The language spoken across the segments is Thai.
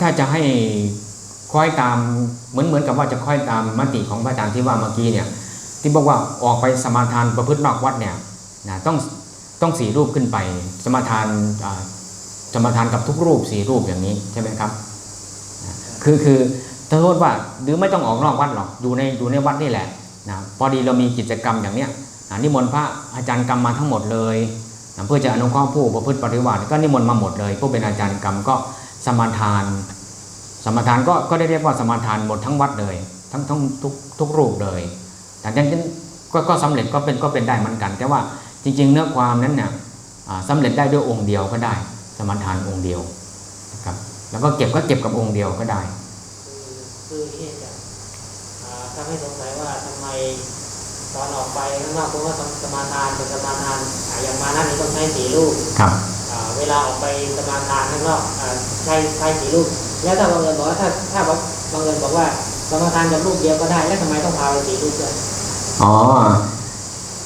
ถ้าจะให้คอยตามเหมือนเหมือนกับว่าจะคอยตามมติของพระอาจารย์ที่ว่าเมื่อกี้เนี่ยที่บอกว่าออกไปสมาทานประพฤตินอกวัดเนี่ยนะต้องต้องสี่รูปขึ้นไป สมาทานสมาทานกับทุกรูปสี่รูปอย่างนี้ใช่ไหมครับ คือคือถ้าโทษว่าหรือไม่ต้องออกนอกวัดหรอกอยู่ในอยู่ในวัดนี่แหละนะพอดีเรามีกิจกรรมอย่างเนี้ยนะนิมนต์พระอาจารย์กรรมมาทั้งหมดเลยนะเพื่อจะอนุเคราะห์ผู้ประพฤติปฏิบัติก็นิมนต์มาหมดเลยผู้เป็นอาจารย์กรรมก็ สมาทาน สมาทานก็ก็ได้เรียกว่าสมาทานหมดทั้งวัดเลย ทั้งทั้งทุกทุกรูปเลยแต่จริงๆก็ก็สำเร็จก็เป็นก็เป็นได้เหมือนกัน แต่ว่าจริง ๆ เนื้อความนั้นเนี่ยอ่าสำเร็จได้ด้วยองค์เดียวก็ได้ สมาทานองค์เดียวนะครับแล้วก็เก็บก็เก็บกับองค์เดียวก็ได้ คือคือที่จะอ่าทำให้สงสัยว่าทำไมตอนออกไปข้างนอกผมว่าสมาทานเป็นสมาทานอ่าอย่างมานั่นนี่ต้องใช้สีรูปครับอ่า เวลาออกไปสมาทานข้างนอกใช้ใช้สีรูปแล้วถ้าบางเอิญบอกว่าถ้าถ้าบางเอิญบอกว่าสมาทานกับรูปเดียวก็ได้ แล้วทำไมต้องพาไปสีรูปด้วยอ๋อ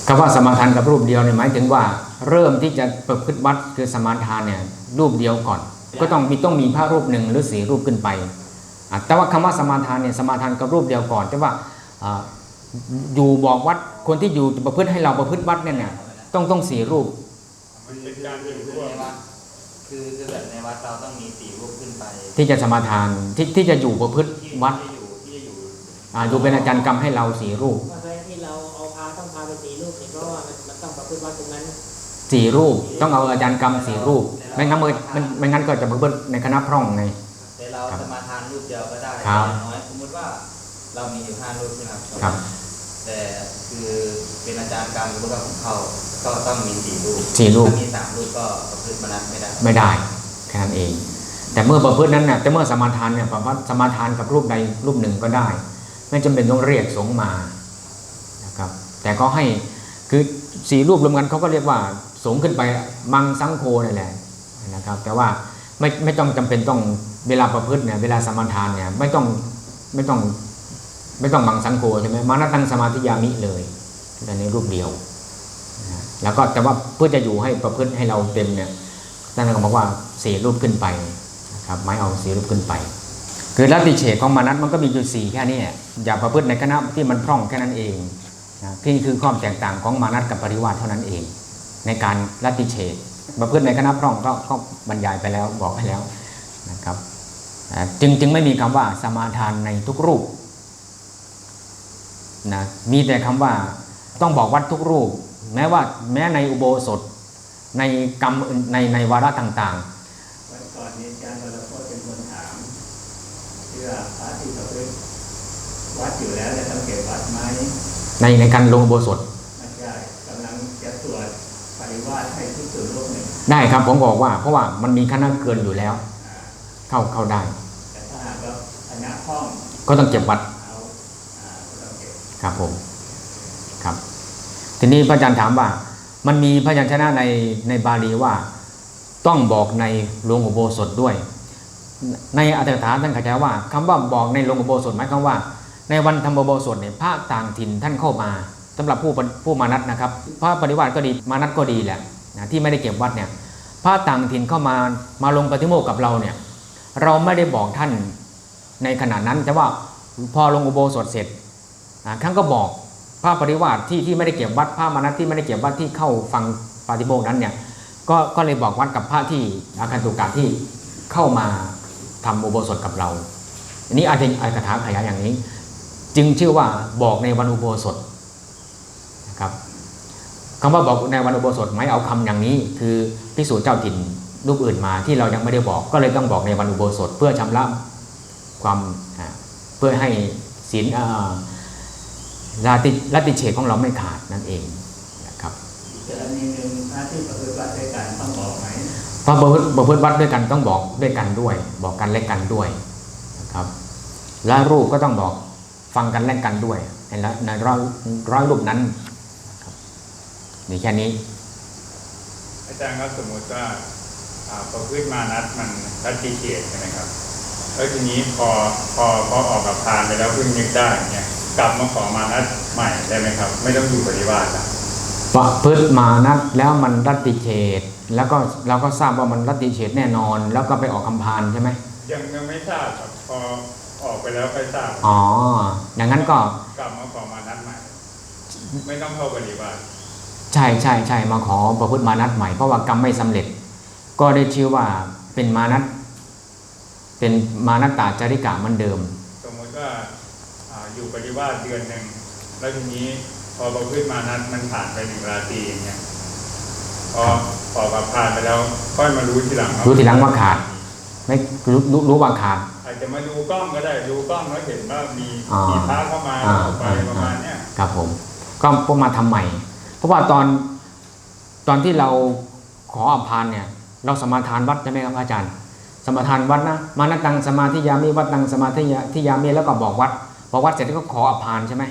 คำว่าสมาทานกับรูปเดียวเนี่ยหมายถึงว่า เริ่มที่จะประพฤติวัดคือสมาทานเนี่ยรูปเดียวก่อน ก็ต้องมีต้องมีพระรูปหนึ่งหรือสีรูปขึ้นไป แต่ว่าคำว่าสมาทานเนี่ยสมาทานกับรูปเดียวก่อน แต่ว่าออยู่บอกวัดคนที่อยู่ประพฤติให้เราประพฤติวัดเนี่ยต้องต้องสีรูป มันเป็นการอยู่ร่วมคือคือแบบในวัดเราต้องมีสี่รูปขึ้นไปที่จะสมาทานที่ที่จะอยู่ประพฤติที่วัดที่จะอยู่ที่จะอยู่อ่าอยู่เป็นอาจารย์กรรมให้เราสีรูปว่าใช่ที่เราเอาพาต้องพาไปสีรูปเนี่ยเพราะว่ามันมันต้องประพฤติวัดตรงนั้นสีรูป ต้องเอาอาจารย์กรรมสีรูปไม่งั้นมันมันไม่งั้นก็จะประพฤติในคณะพร่องไง แต่เราครับสมาทานรูปเดียวก็ได้ครับอย่างน้อยสมมติว่าเรามีอยู่ห้ารูปใช่ไหมครับ ครับ แต่คือเป็นอาจารย์กรรมหรือว่าของเขา ก็ต้องมีสี่รูปสี่รูปถ้ามีสามรูปก็ประพฤติมานัดไม่ได้ ไม่ได้แค่นั้นเอง แต่เมื่อประพฤตินั้นเนี่ยแต่เมื่อสมาทานเนี่ยประพฤติสมาทานกับรูปใดรูปหนึ่งก็ได้ ไม่จำเป็นต้องเรียกสงฆ์มานะครับ แต่ก็ให้คือสี่รูปรวมกันเขาก็เรียกว่าสงฆ์ขึ้นไปมังสังโฆนั่นแหละนะครับ แต่ว่าไม่ไม่ต้องจำเป็นต้องเวลาประพฤติเนี่ยเวลาสมาทานเนี่ยไม่ต้องไม่ต้องไม่ต้องมังสังโฆใช่ไหมมานัตังสมาธิยามิเลยแต่ในรูปเดียวนะ แล้วก็แต่ว่าเพื่อจะอยู่ให้ประพฤติให้เราเต็มเนี่ยท่านก็บอกว่าสี่รูปขึ้นไปนะครับไม่เอาสี่รูปขึ้นไป คือลัทธิเฉกของมานัตมันก็มีอยู่สี่แค่นี้อย่าประพฤติในคณะที่มันพร่องแค่นั้นเองนะที่คือความแตกต่างของมานัตกับปริวาสเท่านั้นเอง ในการลัทธิเฉกประพฤติในคณะพร่องก็ก็บรรยายไปแล้วบอกไปแล้วนะครับจึงจึงไม่มีคำว่าสมาทานในทุกรูปนะมีแต่คำว่าต้องบอกวัดทุกรูป แม้ว่าแม้ในอุโบสถในกรรมอื่นในในวาระต่างวันก่อนนี้อาจารย์วรพจน์เป็นคนถามเชื่อพระที่ประพฤติวัดอยู่แล้วจะต้องเก็บวัดไหมๆในในการลงอุโบสถไม่ใช่กำลังจะตรวจปริวาสให้ที่สุดโลกหนึ่งได้ครับผมบอกว่าเพราะว่ามันมีคณะเกินอยู่แล้วอ่าเข้าเข้าได้แต่ถ้าหากว่าคณะห้องก็ต้องเก็บวัดเอาอ่าก็ต้องเก็บครับผมครับ ทีนี้พระอาจารย์ถามว่า มันมีพระยัญชนะในในบาลีว่าต้องบอกในโรงอุโบสถด้วย ในอัตถกถาท่านข้าใจว่าคำว่าบอกในโรงอุโบสถหมายความว่า ในวันธรรมอุโบสถเนี่ยพระต่างถิ่นท่านเข้ามาสำหรับผู้ผู้มานัดนะครับ พระปฏิวัติก็ดีมานัดก็ดีแหละนะที่ไม่ได้เก็บวัดเนี่ยพระต่างถิ่นเข้ามามาลงปฏิโมกข์กับเราเนี่ยเราไม่ได้บอกท่านในขณะนั้นแต่ว่าพอลงอุโบสถเสร็จอ่าท่านก็บอก พระปฏิวัติที่ที่ไม่ได้เก็บวัดพระมานัดที่ไม่ได้เก็บวัดที่เข้าฟังปฏิโมกนั้นเนี่ยก็ก็เลยบอกวัดกับพระที่อาคันตุกะที่เข้ามาทำอุโบสถกับเรา อันนี้อาจจะอาคาถาขยายอย่างนี้ จึงชื่อว่าบอกในวันอุโบสถนะครับคำว่าบอกในวันอุโบสถหมายเอาคำอย่างนี้คือพิสูจน์เจ้าถิ่นรูปอื่นมาที่เรายังไม่ได้บอก ก็เลยต้องบอกในวันอุโบสถเพื่อชำระความเพื่อให้ศีล อ่าลาติลัทธิเฉกของเราไม่ขาดนั่นเองนะครับอีกกรณีหนึ่งพระที่ประพฤติวัดด้วยกันต้องบอกไหมเพราะประพฤติประพฤติวัดด้วยกันต้องบอกด้วยกันด้วย บอกกันและกันด้วยนะครับและรูปก็ต้องบอกฟังกันและกันด้วยในละในร้อยร้อยรูปนั้นนะครับนี่แค่นี้ อาจารย์ครับสมมติว่าอ่าประพฤติมานัดมันทัดทีเกียรใช่ไหมครับแล้วทีนี้พอพอพอออกกับพานไปแล้วเพิ่งนึกได้เนี่ย กลับมาขอมานัดใหม่ได้ไหมครับ ไม่ต้องอยู่ปฏิบัติละประพฤติมานัดแล้วมันรัตติเฉดแล้วก็เราก็ทราบว่ามันรัตติเฉดแน่นอน แล้วก็ไปออกคำพานใช่ไหมยังยังไม่ทราบครับพอออกไปแล้วค่อยทราบอ๋ออย่างนั้นก็กลับมาขอมานัดใหม่ ไม่ต้องเข้าปฏิบัติใช่ใช่ใช่มาขอประพฤติมานัดใหม่เพราะว่ากรรมไม่สำเร็จ ก็ได้ชื่อว่าเป็นมานัดเป็นมานัตตาจาริกะเหมือนเดิม สมมติว่า อ่าอยู่ปฏิบัติเดือนหนึ่งแล้วทีนี้พอประพฤติมานัดมันผ่านไปหนึ่งราตรีอย่างเงี้ยพอพอกับผ่านไปแล้ว ค่อยมารู้ทีหลังรู้ทีหลังว่าขาด ไม่รู้รู้รู้ว่าขาดอาจจะมาดูกล้องก็ได้ดูกล้องแล้วเห็นว่ามีอ่ามีมีพระเข้ามาอ่าออกไปประมาณเนี้ยครับผม ก็พวกมาทำใหม่ เพราะว่าตอนตอนที่เราขออภานเนี่ย เราสมาทานวัดใช่ไหมครับอาจารย์ สมาทานวัดนะมานัตังสมาธิยามิวัดตังสมาธิยาที่ยามิแล้วก็บอกวัดบ อวัดเสร็จก็ขออภานใช่ไหม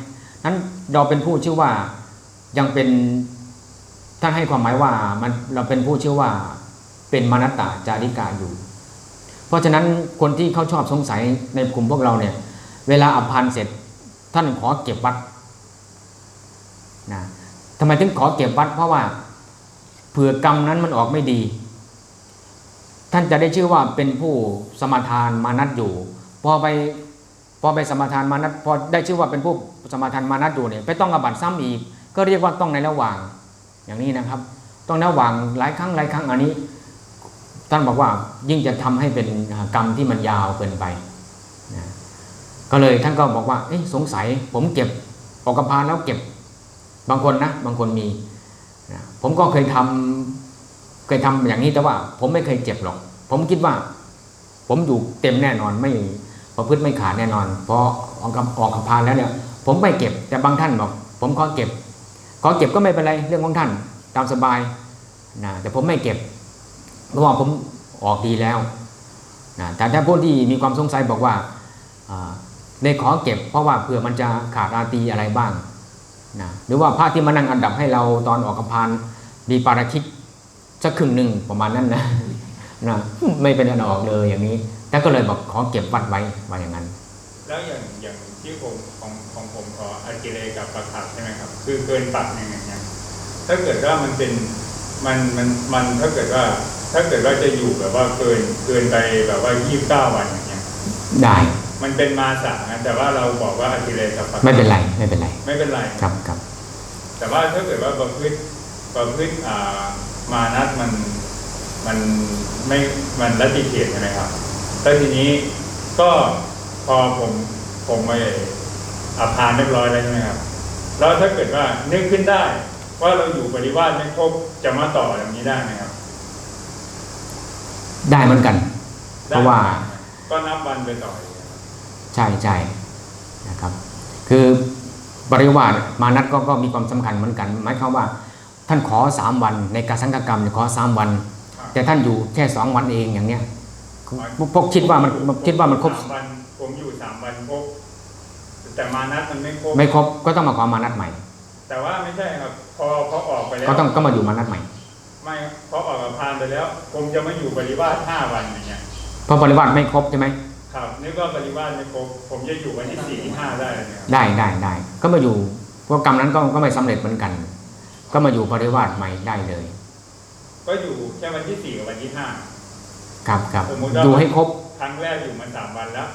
นั้นเราเป็นผู้ชื่อว่ายังเป็นท่านให้ความหมายว่ามันเราเป็นผู้ชื่อว่าเป็นมานัตตาจาริกาอยู่ เพราะฉะนั้นคนที่เขาชอบสงสัยในกลุ่มพวกเราเนี่ย เวลาอภานเสร็จ ท่านขอเก็บวัดนะทำไมถึงขอเก็บวัด เพราะว่าเผื่อกรรมนั้นมันออกไม่ดี ท่านจะได้ชื่อว่าเป็นผู้สมาทานมานัดอยู่ พอไป พอไปสมาทานมานัดพอได้ชื่อว่าเป็นผู้สมาทานมานัดอยู่เนี่ยไปต้องอบัตซ้ำอีก ก็เรียกว่าต้องในระหว่างอย่างนี้นะครับ ต้องระหว่างหลายครั้งหลายครั้งอันนี้ ท่านบอกว่ายิ่งจะทำให้เป็นกรรมที่มันยาวเกินไปนะก็เลยท่านก็บอกว่าสงสัยผมเก็บออกกระพานแล้วเก็บบางคนนะบางคนมีนะผมก็เคยทำเคยทำอย่างนี้แต่ว่า ผมไม่เคยเจ็บหรอก ผมคิดว่า ผมอยู่เต็มแน่นอนไม่ ประพฤติไม่ขาดแน่นอนเพราะออกกำออกกระพานแล้วเนี่ย ผมไม่เก็บแต่บางท่านบอก ผมขอเก็บขอเก็บก็ไม่เป็นไรเรื่องของท่านตามสบายนะแต่ผมไม่เก็บเพราะว่าผมออกดีแล้วนะแต่ถ้าผู้ที่มีความสงสัยบอกว่าในขอเก็บ เพราะว่าเผื่อมันจะขาดราตีอะไรบ้างนะหรือว่าพระที่มานั่งอันดับให้เราตอนออกกพานมีปาราชิกสักครึ่งหนึ่งประมาณนั้นนะนะไม่เป็นอันออกเลยอย่างนี้ ท่านก็เลยบอกขอเก็บวัดไว้ว่าอย่างนั้น แล้วอย่างอย่างที่ผมของของผมขออากิเลกับประคับใช่ไหมครับ คือเกินปักหนึ่งอย่างเงี้ยถ้าเกิดว่ามันเป็นมันมันมันถ้าเกิดว่า ถ้าเกิดว่าจะอยู่แบบว่าเกินเกินไปแบบว่ายี่สิบเก้าวันอย่างเงี้ยได้ มันเป็นมาสานะแต่ว่าเราบอกว่าอากิเลกับประคับไม่เป็นไรไม่เป็นไร ไม่เป็นไรครับครับ แต่ว่าถ้าเกิดว่าประพฤติประพฤติอ่ามานัดมันมันไม่มันละติเขตใช่ไหมครับ แล้วทีนี้ก็พอผมผมไปอาพานเรียบร้อยแล้วใช่ไหมครับ แล้วถ้าเกิดว่านึกขึ้นได้ ว่าเราอยู่ปริวาสไม่ครบจะมาต่ออย่างนี้ได้ไหมครับ ได้เหมือนกัน เพราะว่า ก็นับวันไปต่ออีกครับใช่ใช่นะครับ คือปริวาสมานัดก็ก็มีความสำคัญเหมือนกันหมายความว่า ท่านขอสามวันในการสังฆกรรมเนี่ยขอสามวัน แต่ท่านอยู่แค่สองวันเองอย่างเนี้ย พวกคิดว่ามันคิดว่ามันครบ สามวันผมอยู่สามวันครบแต่มานัดมันไม่ครบไม่ครบก็ต้องมาขอมานัดใหม่ แต่ว่าไม่ใช่ครับ พอพอออกไปแล้วก็ต้องก็มาอยู่มานัดใหม่ ไม่พอออกกับพานไปแล้ว ผมจะมาอยู่ปริวาสห้าวันอย่างเงี้ยเพราะปริวาสไม่ครบใช่ไหมครับนึกว่าปริวาสไม่ครบผมจะอยู่วันที่สี่ที่ห้าได้เลยครับได้ได้ได้ก็มาอยู่พวกกรรมนั้นก็ก็ไม่สำเร็จเหมือนกัน ก็มาอยู่ปริวาสใหม่ได้เลย ก็อยู่แค่วันที่สี่กับวันที่ห้า ครับครับสมมุติว่าอยู่ให้ครบ ครั้งแรกอยู่มาสามวันแล้ว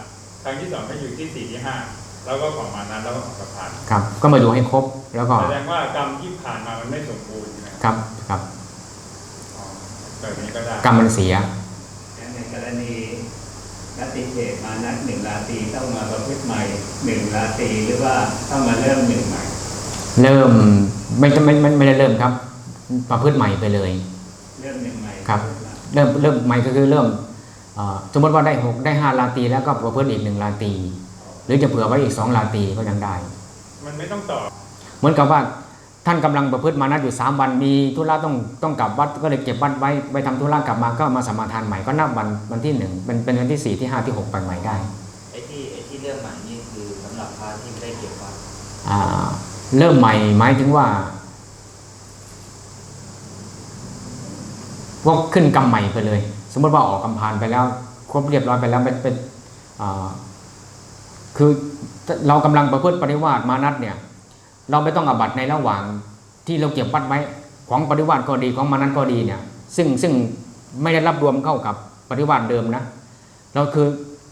ครั้งที่สองก็อยู่ที่สี่ที่ห้าแล้วก็ของมานั้นแล้วก็ออกกับพานครับ ก็มาอยู่ให้ครบแล้วก็แสดงว่ากรรมที่ผ่านมามันไม่สมบูรณ์ใช่ไหมครับครับอ๋อแบบนี้ก็ได้กรรมมันเสีย ในกรณีนัตติเขตมานัดหนึ่งราตรีต้องมาประพฤติใหม่หนึ่งราตรีหรือว่าต้องมาเริ่มหนึ่งใหม่เริ่มไม่ไม่ไม่ไม่ได้เริ่มครับ ประพฤติใหม่ไปเลย เริ่มหนึ่งใหม่ครับ เริ่มเริ่มใหม่ก็คือเริ่มเอ่อสมมติว่าได้หกได้ห้าลาตรีแล้วก็ประพฤติอีกหนึ่งลาตรีหรือจะเผื่อไว้อีกสองลาตรีก็ยังได้ มันไม่ต้องต่อ เหมือนกับว่าท่านกำลังประพฤติมานัดอยู่สามวันมีธุระต้องต้องกลับวัดก็เลยเก็บวัดไว้ไปทำธุระกลับมาก็มาสมาทานใหม่ก็นับวันวันที่หนึ่งเป็นเป็นวันที่สี่ที่ห้าที่หกไปใหม่ได้ไอ้ที่ไอ้ที่เรื่องใหม่นี่คือสำหรับพระที่ไม่ได้เก็บวัดอ่าเริ่มใหม่หมายถึงว่า พวกขึ้นกรรมใหม่ไปเลย สมมติว่าออกกำพานไปแล้วครบเรียบร้อยไปแล้วเป็นคือเรากำลังประพฤติปฏิวาสมานัดเนี่ย เราไม่ต้องอาบัตในระหว่างที่เราเก็บวัดไว้ของปฏิวาสก็ดีของมานัดก็ดีเนี่ย ซึ่งซึ่งไม่ได้รับรวมเข้ากับปฏิวาสเดิมนะเราคือ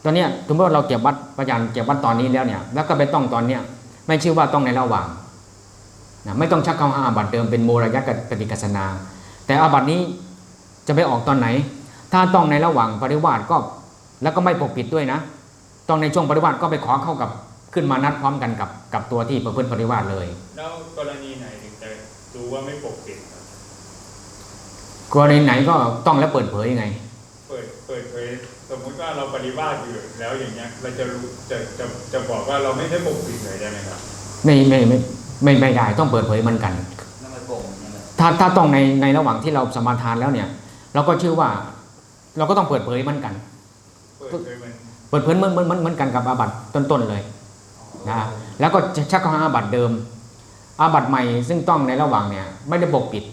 ตอนเนี้ยสมมติว่าเราเก็บวัดประยันเก็บวัดตอนนี้แล้วเนี่ย แล้วก็ไปต้องตอนเนี้ยไม่ชื่อว่าต้องในระหว่างนะไม่ต้องชักเข้าอาบัตเดิมเป็นโมรยะกติกัสนา แต่อาบัตนี้ จะไปออกตอนไหน ถ้าต้องในระหว่างปริวาสก็แล้วก็ไม่ปกปิดด้วยนะ ต้องในช่วงปริวาสก็ไปขอเข้ากับขึ้นมานัดพร้อมกันกับกับตัวที่ประพฤติปริวาสเลย แล้วกรณีไหนถึงจะดูว่าไม่ปกปิดครับกรณีไหนก็ต้องและเปิดเผยยังไง เปิดเปิดเผยสมมุติว่าเราปฏิบัติอยู่แล้วอย่างเงี้ยเราจะรู้จะจะจะบอกว่าเราไม่ได้ปกปิดเลยได้ไหมครับไม่ไม่ไม่ไม่ไม่ได้ต้องเปิดเผยเหมือนกันนั่นมันโป่งนั่นแหละถ้าถ้าต้องในในระหว่างที่เราสมาทานแล้วเนี่ย เราก็ชื่อว่า เราก็ต้องเปิดเผยเหมือนกัน เปิดเผยมันเปิดเผยเหมือนเหมือนเหมือนเหมือนกันกับอาบัติต้นๆเลยนะแล้วก็จะชักเข้าหาอาบัติเดิม อาบัติใหม่ซึ่งต้องในระหว่างเนี่ยไม่ได้ปกปิด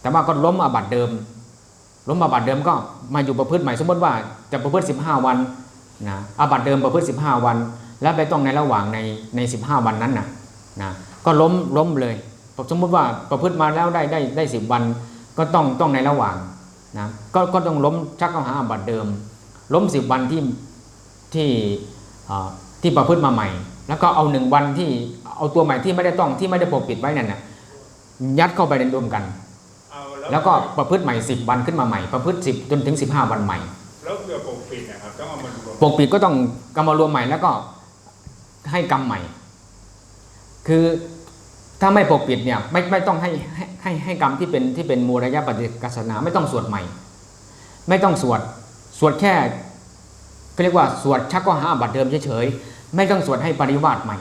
แต่ว่าก็ล้มอาบัติเดิม ล้มอาบัติเดิมก็มาอยู่ประพฤติใหม่ สมมติว่าจะประพฤติ 15 วันนะอาบัติเดิมประพฤติ 15 วัน แล้วไปต้องในระหว่างในใน 15 วันนั้นนะนะก็ล้มล้มเลยสมมติว่าประพฤติมาแล้วได้ได้ได้สิวัน ก็ต้องต้องในระหว่าง นะก็ก็ต้องล้มชักเข้าหาอาบัติเดิม ล้มสิบวันที่ที่เอ่อที่ประพฤติมาใหม่ แล้วก็เอาหนึ่งวันที่เอาตัวใหม่ที่ไม่ได้ต้องที่ไม่ได้ปกปิดไว้นั่นน่ะยัดเข้าไปในรวมกันเอาแล้วก็ประพฤติใหม่สิบวันขึ้นมาใหม่ ประพฤติสิบจนถึงสิบห้าวันใหม่แล้วเผื่อปกปิดนะครับต้องเอามารวมปกปิดก็ต้องกรรมารวมใหม่แล้วก็ให้กรรมใหม่ คือ ถ้าไม่ปกปิดเนี่ยไม่ไม่ต้องให้ให้ให้ให้กรรมที่เป็นที่เป็นมูลระยะปฏิกัสนาไม่ต้องสวดใหม่ ไม่ต้องสวดสวดแค่ก็เรียกว่าสวดชักก็หาอาบัตรเดิมเฉยๆไม่ต้องสวดให้ปริวาสใหม่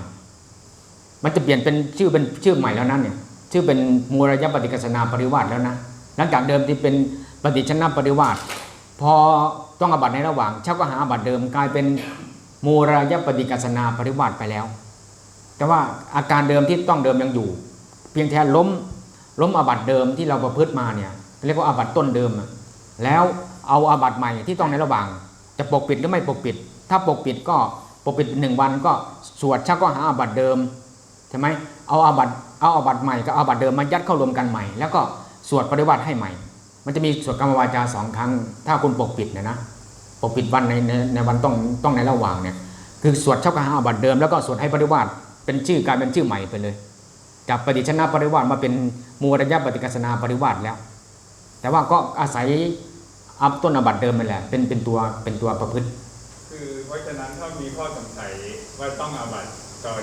มันจะเปลี่ยนเป็นชื่อเป็นชื่อใหม่แล้วนั้นเนี่ยชื่อเป็นมูลระยะปฏิกัสนาปริวาสแล้วนะหลังจากเดิมที่เป็นปฏิชนะปริวาสพอต้องอบัตในระหว่างช่าก็หาอาบัตเดิมกลายเป็นมูรายปฏิกัสนาปริวาสไปแล้ว แต่ว่าอาการเดิมที่ต้องเดิมยังอยู่ เพียงแค่ล้มล้มอาบัตเดิมที่เราประพฤติมาเนี่ยเรียกว่าอาบัตต้นเดิม แล้วเอาอาบัตใหม่ที่ต้องในระหว่าง จะปกปิดหรือไม่ปกปิด ถ้าปกปิดก็ปกปิดหนึ่งวันก็สวดเช่าก็หาอาบัตเดิมใช่ไหมเอาอาบัตเอาอาบัตใหม่กับอาบัตเดิมมายัดเข้ารวมกันใหม่ แล้วก็สวดปริวัติให้ใหม่ มันจะมีสวดกรรมวาจาสองครั้ง ถ้าคุณปกปิดเนยนะปกปิดวันในในในวันต้องต้องในระหว่างเนี่ยคือสวดเช่าก็หาอาบัตเดิมแล้วก็สวดให้ปริวาส เป็นชื่อกลายเป็นชื่อใหม่ไปเลย จากปฏิชนะปริวาสมาเป็นมูรยะปฏิกัสนาปริวาสแล้ว แต่ว่าก็อาศัยอัพต้นอาบัตเดิมนั่นแหละเป็นเป็นตัวเป็นตัวประพฤติ คือเพราะฉะนั้นถ้ามีข้อสงสัยว่าต้องอาบัตตอน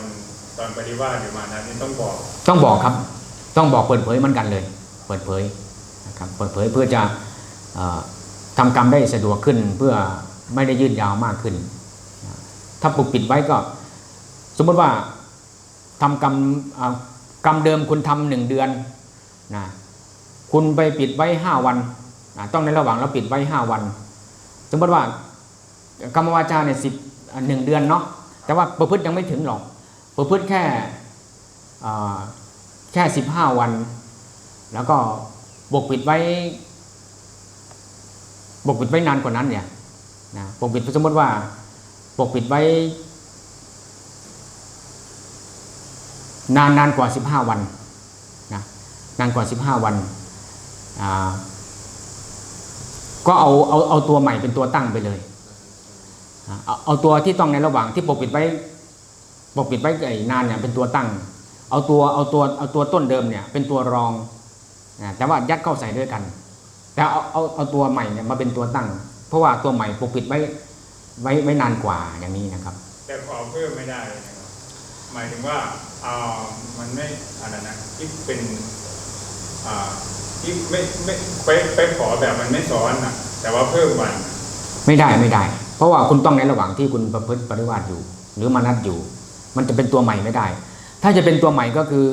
ตอนปฏิวัติหรือมานั้นนี่ต้องบอก ต้องบอกครับ ต้องบอกเปิดเผยเหมือนกันเลย เปิดเผยนะครับเปิดเผยเพื่อจะเอ่อทำกรรมได้สะดวกขึ้นเพื่อไม่ได้ยืดยาวมากขึ้นนะถ้าปกปิดไว้ก็ สมมติว่า ทำกรรมกรรมเดิมคุณทำหนึ่งเดือนนะคุณไปปิดไว้ห้าวันนะต้องในระหว่างเราปิดไว้ห้าวันสมมติว่ากรรมวาจาเนี่ยสิบหนึ่งเดือนเนาะแต่ว่าประพฤติยังไม่ถึงหรอกประพฤติแค่แค่สิบห้าวัน แล้วก็บกปิดไว้บกปิดไว้นานกว่านั้นเนี่ยนะบกปิดสมมติว่าบกปิดไว้ นานนานกว่าสิบห้าวันนะนานกว่าสิบห้าวันก็เอาเอาเอาตัวใหม่เป็นตัวตั้งไปเลยเอาเอาตัวที่ต้องในระหว่างที่ปกปิดไว้ปกปิดไว้ไอ้นานเนี่ยเป็นตัวตั้ง เอาตัวเอาตัวเอาตัวต้นเดิมเนี่ยเป็นตัวรองแต่ว่ายัดเข้าใส่ด้วยกัน แต่เอาเอาเอาตัวใหม่เนี่ยมาเป็นตัวตั้ง เพราะว่าตัวใหม่ปกปิดไว้ไว้ไว้นานกว่าอย่างนี้นะครับ แต่ขอเพิ่มไม่ได้ หมายถึงว่าอ่ามันไม่อะไรนะที่เป็นอ่าที่ไม่ไม่ไปไปขอแบบมันไม่ซ้อนอะแต่ว่าเพิ่มวันไม่ได้ไม่ได้ เพราะว่าคุณต้องในระหว่างที่คุณประพฤติปฏิวัติอยู่ หรือมานัดอยู่ มันจะเป็นตัวใหม่ไม่ได้ ถ้าจะเป็นตัวใหม่ก็คือ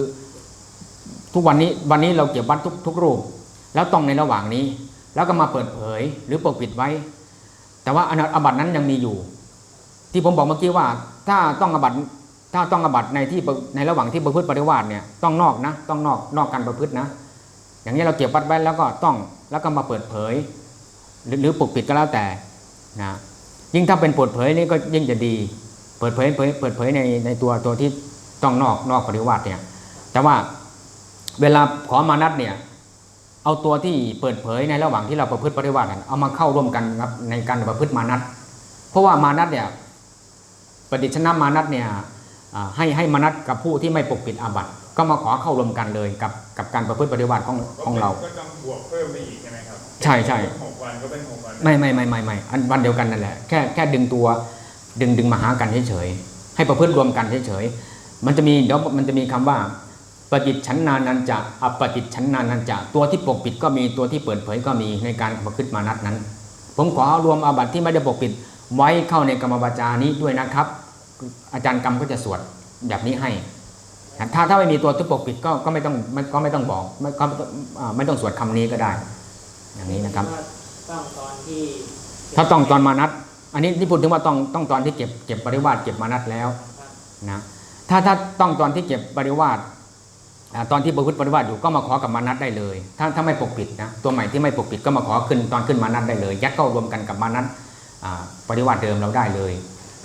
ทุกวันนี้วันนี้เราเก็บวัดทุกทุกรูป แล้วต้องในระหว่างนี้ แล้วก็มาเปิดเผยหรือปกปิดไว้ แต่ว่าอนาอาบัตินั้นยังมีอยู่ ที่ผมบอกเมื่อกี้ว่า ถ้าต้องอบัต ถ้าต้องอบัตในที่ในระหว่างที่ประพฤติปฏิวัติเนี่ยต้องนอกนะต้องนอกนอกการประพฤตินะ อย่างนี้เราเก็บวัดไว้แล้วก็ต้องแล้วก็มาเปิดเผยหรือหรือปกปิดก็แล้วแต่นะยิ่งถ้าเป็นเปิดเผยนี่ก็ยิ่งจะดี เปิดเผยเปิดเผยในในตัวตัวที่ต้องนอกนอกปริวัติเนี่ยแต่ว่าเวลาขอมานัดเนี่ยเอาตัวที่เปิดเผยในระหว่างที่เราประพฤติปฏิวัติเอามาเข้าร่วมกันครับในการประพฤติมานัดเพราะว่ามานัตเนี่ยปฏิชนะมานัตเนี่ย ให้ให้มานัตกับผู้ที่ไม่ปกปิดอาบัติก็มาขอเข้ารวมกันเลยกับกับการประพฤติปฏิบัติของของเรา ก็ต้องบวกเพิ่มไปอีกใช่ไหมครับใช่ใช่หกวันก็เป็นหกวันไม่ไม่ไม่ไม่ไม่อันวันเดียวกันนั่นแหละแค่แค่ดึงตัวดึงดึงมาหากันเฉยๆให้ประพฤติรวมกันเฉยๆมันจะมีเดี๋ยวมันจะมีคำว่าปฏิจฉันนานันจะอปฏิจฉันนานันจะตัวที่ปกปิดก็มีตัวที่เปิดเผยก็มีในการประพฤติมานัดนั้น ผมขอรวมอาบัติที่ไม่ได้ปกปิดไว้เข้าในกรรมวาจานี้ด้วยนะครับ อาจารย์กรรมก็จะสวดแบบนี้ให้นะถ้าถ้าไม่มีตัวที่ปกปิดก็ก็ไม่ต้องไม่ก็ไม่ต้องบอกไม่ก็อ่าไม่ต้องสวดคำนี้ก็ได้ อย่างนี้นะครับว่าต้องตอนที่ ถ้าต้องตอนมานัดอันนี้ที่พูดถึงว่าต้องต้องตอนที่เก็บเก็บปริวาสเก็บมานัดแล้วครับนะถ้าถ้าต้องตอนที่เก็บปริวาสอ่าตอนที่ประพฤติปริวาสอยู่ก็มาขอกับมานัดได้เลย ถ้าถ้าไม่ปกปิดนะตัวใหม่ที่ไม่ปกปิดก็มาขอขึ้นตอนขึ้นมานัดได้เลย ยัดเข้ารวมกันกับมานัดอ่าปริวาสเดิมเราได้เลย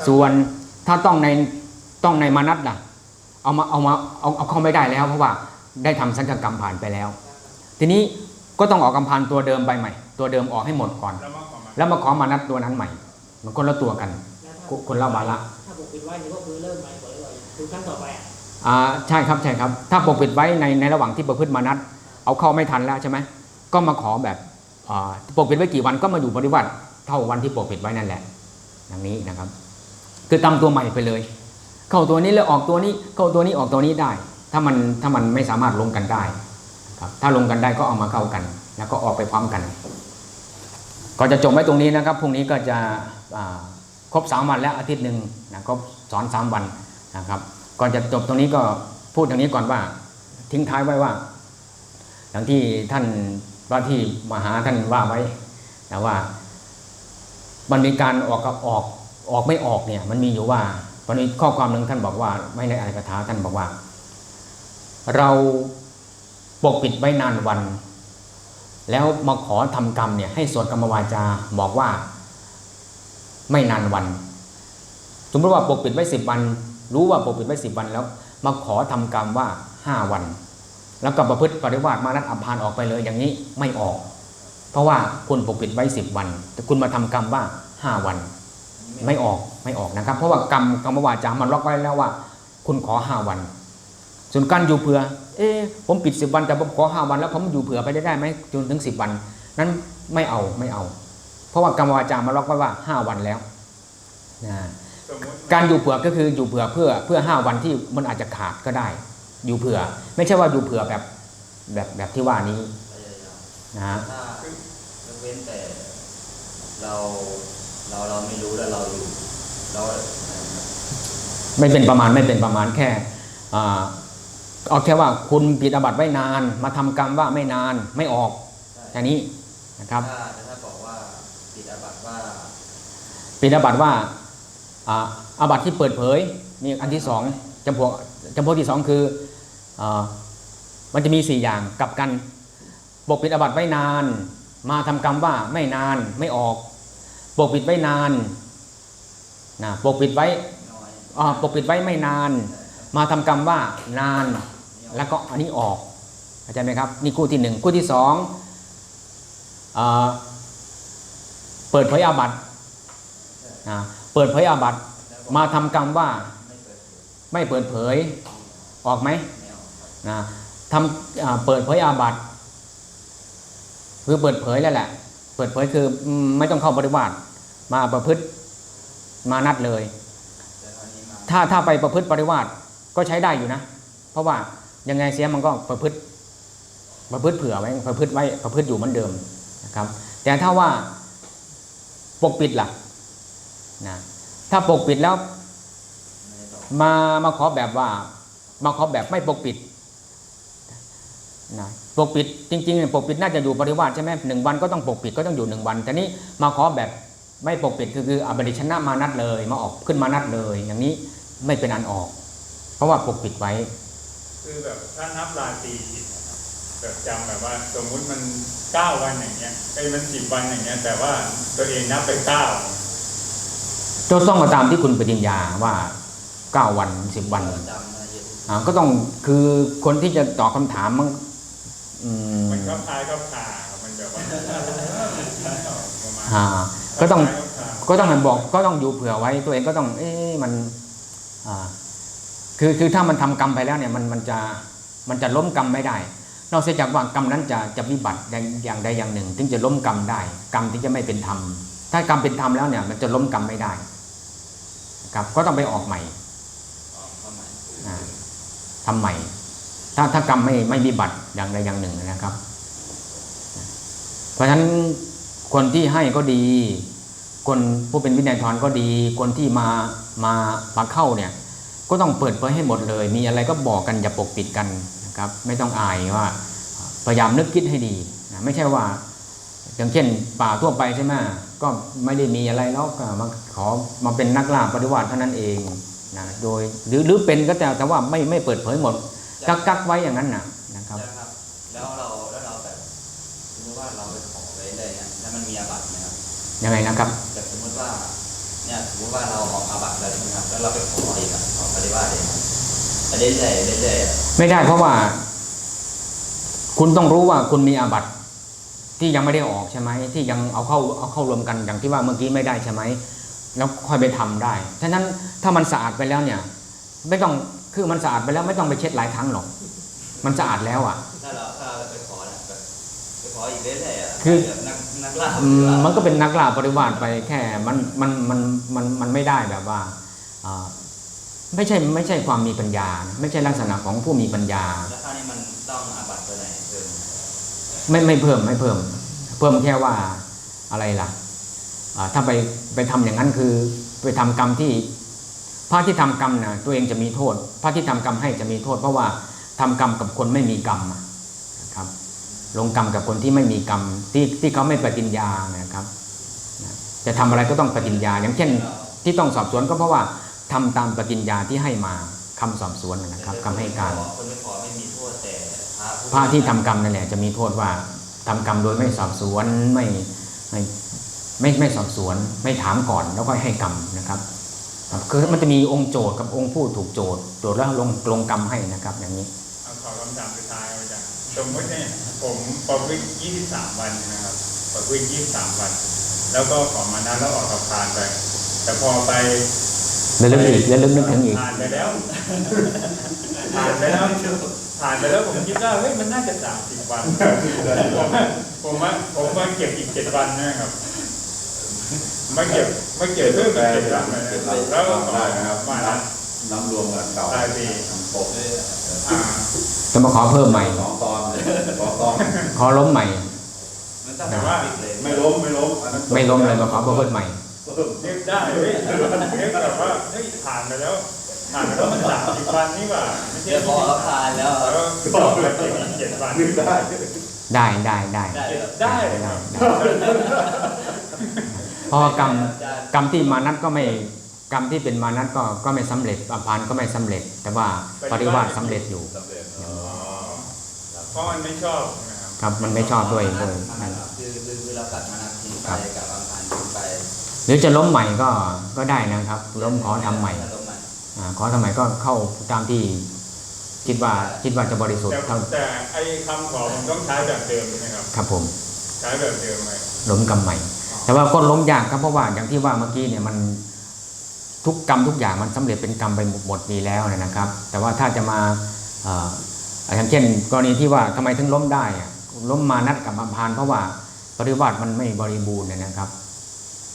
ส่วน ถ้าต้องในต้องในมานัดล่ะ เอามาเอามาเอาเอาเข้าไม่ได้แล้ว เพราะว่าได้ทำสังฆกรรมผ่านไปแล้ว ทีนี้ก็ต้องออกกำพันตัวเดิมใบใหม่ ตัวเดิมออกให้หมดก่อนแล้วมาขอมาแล้วมาขอมานัดตัวนั้นใหม่ มันคนละตัวกันแล้วถ้าคนคนละวาระถ้าปกปิดไว้นี่ก็คือเริ่มใหม่หมดเลยคือขั้นต่อไปอะอ่าใช่ครับใช่ครับ ถ้าปกปิดไว้ในในระหว่างที่ประพฤติมานัดเอาเข้าไม่ทันแล้วใช่ไหมก็มาขอแบบอ่าปกปิดไว้กี่วันก็มาอยู่ปฏิบัติเท่าวันที่ปกปิดไว้นั่นแหละอย่างนี้นะครับ คือตามตัวใหม่ไปเลย เข้าตัวนี้แล้วออกตัวนี้ เข้าตัวนี้ออกตัวนี้ได้ ถ้ามันถ้ามันไม่สามารถลงกันได้ครับถ้าลงกันได้ก็เอามาเข้ากัน แล้วก็ออกไปพร้อมกัน ก็จะจบไว้ตรงนี้นะครับพรุ่งนี้ก็จะครบสามวันแล้วอาทิตย์หนึ่งนะครบสอนสามวันนะครับก่อนจะจบตรงนี้ก็พูดอย่างนี้ก่อนว่า ทิ้งท้ายไว้ว่าอย่างที่ท่านว่าที่มหาท่านว่าไว้นะว่ามันมีการออกกับออก ออกไม่ออกเนี่ยมันมีอยู่ว่ามันมีข้อความหนึ่งท่านบอกว่าไม่ในอายกถาท่านบอกว่า เราปกปิดไว้นานวัน แล้วมาขอทำกรรมเนี่ยให้สวดกรรมวาจาบอกว่าไม่นานวัน สมมติว่าปกปิดไว้สิบวัน รู้ว่าปกปิดไว้สิบวันแล้ว มาขอทำกรรมว่าห้าวัน แล้วก็ประพฤติปฏิวัติมานัดอัมพานออกไปเลยอย่างนี้ไม่ออก เพราะว่าคุณปกปิดไว้สิบวัน แต่คุณมาทำกรรมว่าห้าวัน ไม่ออกไม่ออกนะครับ เพราะว่ากรรมกรรมวาจามันล็อกไว้แล้วว่า คุณขอห้าวัน ส่วนการอยู่เผื่อ เอ๊ผมปิดสิบวันแต่ผมขอห้าวัน แล้วผมอยู่เผื่อไปได้ได้ไหมจนถึงสิบวัน นั้นไม่เอาไม่เอา เพราะว่ากรรมวาจามันล็อกไว้ว่าห้าวันแล้วนะการอยู่เผื่อก็คืออยู่เผื่อเพื่อเพื่อห้าวันที่มันอาจจะขาดก็ได้ อยู่เผื่อ ไม่ใช่ว่าอยู่เผื่อแบบแบบแบบที่ว่านี้นะฮะถ้ายกเว้นแต่เรา เราเราไม่รู้แล้วเราอยู่เราไม่เป็นประมาณไม่เป็นประมาณแค่อ่าเอาแค่ว่าคุณปิดอาบัติไว้นาน มาทำกรรมว่าไม่นานไม่ออกแค่นี้นะครับถ้าถ้าบอกว่าปิดอาบัติว่าปิดอาบัติว่าอ่าอาบัติที่เปิดเผยมีอันที่สองจำพวกจำพวกที่สองคืออามันจะมีสี่อย่างกลับกันปกปิดอาบัติไว้นาน มาทำกรรมว่าไม่นานไม่ออก ปกปิดไว้นานนะปกปิดไว้อยอ่าปกปิดไว้ไม่นาน มาทำกรรมว่านาน แล้วก็อันนี้ออกเข้าใจไหมครับนี่คู่ที่หนึ่งคู่ที่สองอาเปิดเผยอาบัตนะเปิดเผยอาบัตมาทำกรรมว่าไม่เปิดเผยออกไหมนะทำเปิดเผยอาบัตคือเปิดเผยแล้วแหละ ปิดเผยคือไม่ต้องเข้าปฏิบัติมาประพฤติมานัดเลย ถ้าถ้าไปประพฤติปฏิวัติก็ใช้ได้อยู่นะ เพราะว่ายังไงเสียมันก็ประพฤติประพฤติเผื่อไว้ประพฤติไว้ประพฤติอยู่เหมือนเดิมนะครับ แต่ถ้าว่าปกปิดล่ะนะถ้าปกปิดแล้ว มามาขอแบบว่า มาขอแบบไม่ปกปิด นะปกปิดจริงๆเนี่ยปกปิดน่าจะอยู่ปฏิวัติใช่ไหมหนึ่งวันก็ต้องปกปิดก็ต้องอยู่หนึ่งวัน แต่นี้มาขอแบบไม่ปกปิดคือคืออบดิชนะมานัดเลย มาออกขึ้นมานัดเลย อย่างนี้ไม่เป็นอันออก เพราะว่าปกปิดไว้ คือแบบถ้านับราตรีผิดนะครับแบบจำแบบว่า สมมุติมันเก้าวันอย่างเงี้ยไอ้ยมันสิบวันอย่างเงี้ย แต่ว่าตัวเองนับไปเก้าก็ต้องมาตามที่คุณปริญญาว่าเก้าวันสิบวันเราจำมาเยอะที่สุดอ่าก็ต้องคือคนที่จะตอบคำถามมันอื มมันก็คล้ายก็คามันแบบว่าประมาณอ่า ก็ต้องคล้ายๆก็คาก็ต้องบอก ก็ต้องอยู่เผื่อไว้ตัวเองก็ต้อง เอ๊ะมัน อ่า คือคือถ้ามันทำกรรมไปแล้วเนี่ย มันมันจะมันจะล้มกรรมไม่ได้ นอกเสียจากว่ากรรมนั้นจะจะวิบัติอย่างอย่างใดอย่างหนึ่ง ถึงจะล้มกรรมได้ กรรมที่จะไม่เป็นธรรม ถ้ากรรมเป็นธรรมแล้วเนี่ย มันจะล้มกรรมไม่ได้ครับก็ต้องไปออกใหม่ออกเข้ามาอ่าทำใหม่ ถ้าถ้ากรรมไม่ไม่วิบัติอย่างใดอย่างหนึ่งนะครับ เพราะฉะนั้นคนที่ให้ก็ดี คนผู้เป็นวินัยทรก็ดี คนที่มามามาเข้าเนี่ย ก็ต้องเปิดเผยให้หมดเลย มีอะไรก็บอกกันอย่าปกปิดกันนะครับ ไม่ต้องอายว่า พยายามนึกคิดให้ดีนะไม่ใช่ว่าอย่างเช่น ป่าทั่วไปใช่ไหมก็ไม่ได้มีอะไรแล้วก็มาขอมาเป็นนักล่าปฏิวัติเท่านั้นเองนะโดยหรือหรือเป็นก็แต่แต่ว่าไม่ไม่เปิดเผยหมด กักกักไว้อย่างนั้นนะนะครับใช่ครับ แล้วเราแล้วเราแบบสมมติว่าเราไปขอไปเลยเนี่ยแล้วมันมีอาบัติไหมครับยังไงนะครับแบบสมมติว่าเนี่ยสมมติว่าเราออกอาบัติแล้วใช่ไหมครับแล้วเราไปขออีกอะขอปฏิวัติเองแต่เรื่อยๆเรื่อยๆอะไม่ได้เพราะว่า คุณต้องรู้ว่าคุณมีอาบัติที่ยังไม่ได้ออกใช่ไหมที่ยังเอาเข้าเอาเข้ารวมกันอย่างที่ว่าเมื่อกี้ไม่ได้ใช่ไหมแล้วค่อยไปทำได้ฉะนั้นถ้ามันสะอาดไปแล้วเนี่ย ไม่ต้อง คือมันสะอาดไปแล้วไม่ต้องไปเช็ดหลายครั้งหรอก มันสะอาดแล้วอะถ้าเราถ้าเราไปขอเนี่ยแบบไปขออีกเรื่อยๆอะคือแบบนักนักล่าอืมมันก็เป็นนักล่าปฏิวัติไปแค่มันมันมันมันมันไม่ได้แบบว่าอ่าไม่ใช่ไม่ใช่ความมีปัญญา ไม่ใช่ลักษณะของผู้มีปัญญาแล้วคราวนี้มันต้องอาบัติตัวไหนเพิ่มไม่ไม่เพิ่มไม่เพิ่ม เพิ่มแค่ว่าอะไรล่ะอ่าถ้าไปไปทำอย่างนั้นคือไปทำกรรมที่ พระที่ทำกรรมนะตัวเองจะมีโทษ พระที่ทำกรรมให้จะมีโทษ เพราะว่าทำกรรมกับคนไม่มีกรรมนะครับ ลงกรรมกับคนที่ไม่มีกรรมที่ที่เขาไม่ปฏิญญานะครับจะทำอะไรก็ต้องปฏิญญา อย่างเช่นที่ต้องสอบสวนก็เพราะว่าทำตามปฏิญญาที่ให้มาคำสอบสวนนะครับคำให้การพระผู้พระที่ทำกรรมนั่นแหละจะมีโทษว่าทำกรรมโดยไม่สอบสวนไม่ไม่ไม่ไม่สอบสวน ไม่ถามก่อนแล้วก็ให้กรรมนะครับ ครับคือมันจะมีองค์โจทย์กับองค์ผู้ถูกโจทย์โจทย์แล้วลงลงกรรมให้นะครับ อย่างนี้เอาขอคำถามสุดท้ายอาจารย์สมมติเนี่ยผมประพฤติ23 วันนะครับประพฤติ23 วัน แล้วก็ขอมานั้นแล้วออกกับพานไป แต่พอไปแล้วลึกอีกแล้วลึกนึกถึงอีกผ่านไปแล้วผ่านไปแล้วผ่านไปแล้วผมคิดว่าเฮ้ยมันน่าจะ30วันผมผมว่าผมมาเก็บอีกเจ็ดวันนะครับ มาเก็บมาเก็บเพิ่มอีกเจ็ดวันเลยนะครับแล้วก็ต่อมานั้นน้ำรวมกันเก่าได้พี่ปกอ่าจะมาขอเพิ่มใหม่สองตอนสองตอนขอล้มใหม่มันต้องแต่ว่าปิดเลยไม่ล้มไม่ล้มอันนั้นไม่ล้มเลยมาขอเพิ่มใหม่เพิ่มนึกได้เฮ้ยนึกแบบว่าเฮ้ยผ่านไปแล้วผ่านไปแล้วมันสามสิบวันนี่หว่าไม่ใช่เดี๋ยวพอเขาผ่านแล้วแล้วก็ต่อไปอีกเจ็ดวันนึกได้ได้ได้ได้ได้ครับ ได้ได้ครับได้เพราะว่ากรรมอาจารย์กรรมที่มานัดก็ไม่กรรมที่เป็นมานัดก็ก็ไม่สำเร็จอภานก็ไม่สำเร็จ แต่ว่าปริวาสสำเร็จอยู่สำเร็จอ๋อเพราะมันไม่ชอบนะครับครับมันไม่ชอบด้วยด้วยนั่นั่นนคือคือคือเรากัดมานัดทิ้งไปกับอังคารทิ้งไป หรือจะล้มใหม่ก็ก็ได้นะครับ ล้มขอทำใหม่ถ้าล้มใหม่อ่าขอทำใหม่ก็เข้าตามที่คิดว่าคิดว่าจะบริสุทแต่ธิ์เท่าแต่ไอ้คำขอมันต้องใช้แบบเดิมใช่ไหมครับ ครับผม ใช้แบบเดิมไหมล้มกรรมใหม่ แต่ว่าก็ล้มยากครับเพราะว่าอย่างที่ว่าเมื่อกี้เนี่ยมันทุกกรรมทุกอย่างมันสำเร็จเป็นกรรมไปหมดดีแล้วนะครับ แต่ว่าถ้าจะมาเอ่ออย่างเช่น กรณีที่ว่าทำไมถึงล้มได้อะล้มมานัดกับอภานเพราะว่าปริวาสมันไม่บริบูรณ์เนยนะครับ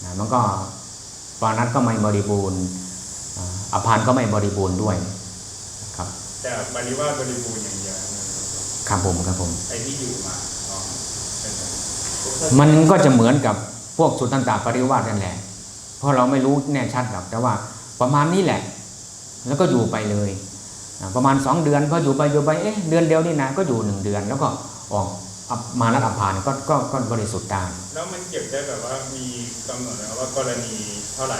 นะมันก็ปานัดก็ไม่บริบูรณ์อ่าอภานก็ไม่บริบูรณ์ด้วยครับแต่บริวารบริบูรณ์อย่างเดียวนะครับครับผมครับผมไอ้ที่อยู่มาอ๋อเป็นไงมันก็จะเหมือนกับ พวกสุตตันตปริวาสนั่นแหละ เพราะเราไม่รู้แน่ชัดหรอกแต่ว่าประมาณนี้แหละ แล้วก็อยู่ไปเลย ประมาณสองเดือนพออยู่ไปอยู่ไปเอ๊ะเดือนเดียวนี่นะก็อยู่หนึ่งเดือน แล้วก็ออกอัปมานัดอภานก็ก็ก็บริสุทธิ์ได้แล้วมันเก็บได้แบบว่ามีกำหนดนะว่ากรณีเท่าไหร่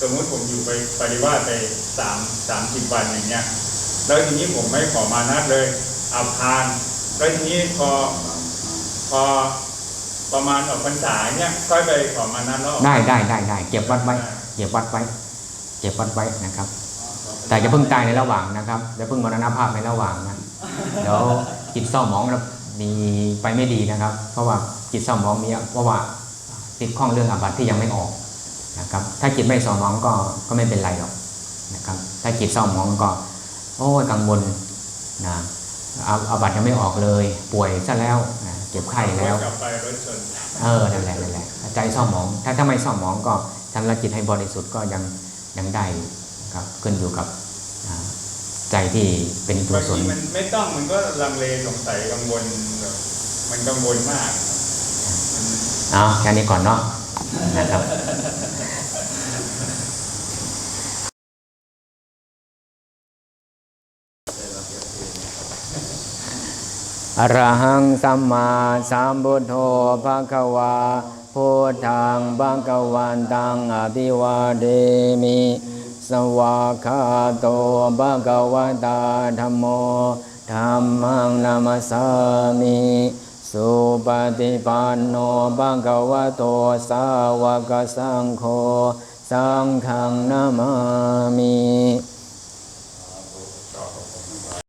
สมมติผมอยู่ไปปริวาสไปสามสามสิบวันอย่างเงี้ยแล้วทีนี้ผมไม่ขอมานัดเลยอับพานแล้วทีนี้พอพอ ประมาณออกพรรษาเนี่ยค่อยไปขอมานัดแล้วออกได้ได้ได้ได้เก็บวัดไว้เก็บวัดไว้เก็บวัดไว้นะครับ แต่จะเพิ่งตายในระหว่างนะครับจะเพิ่งมรณภาพในระหว่างนะเดี๋ยวจิตเศร้าหมองแล้วมีไปไม่ดีนะครับ เพราะว่าจิตเศร้าหมองมีเพราะว่าติดข้องเรื่องอาบัติที่ยังไม่ออกนะครับ ถ้าจิตไม่เศร้าหมองก็ก็ไม่เป็นไรหรอกนะครับ ถ้าจิตเศร้าหมองก็ โอ้ยกังวลนะเอาเอาบัตรยังไม่ออกเลย ป่วยซะแล้วนะ เจ็บไข้แล้วกลับไปรถชนเออนั่นแหละนั่นแหละใจเศร้าหมอง ถ้าถ้าไม่เศร้าหมองก็ทำละจิตให้บริสุทธิ์ก็ยังยังได้อยู่ครับขึ้นอยู่กับอ่าใจที่เป็นกุบางศลทีมันไม่ต้องมันก็ลังเลสงสัยกังวลแบบมันกังวลมากเอาแค่นี้ก่อนเนาะนะครับ อรหังสัมมาสัมพุทโธภะคะวาพุทธังภะคะวันตังอภิวาเดมิ สวากาโตภะคะวตาธัมโมธัมมังนามัสสามิสุปฏิปันโนภะคะวะโตสาวกสังโฆสังฆังนามามิ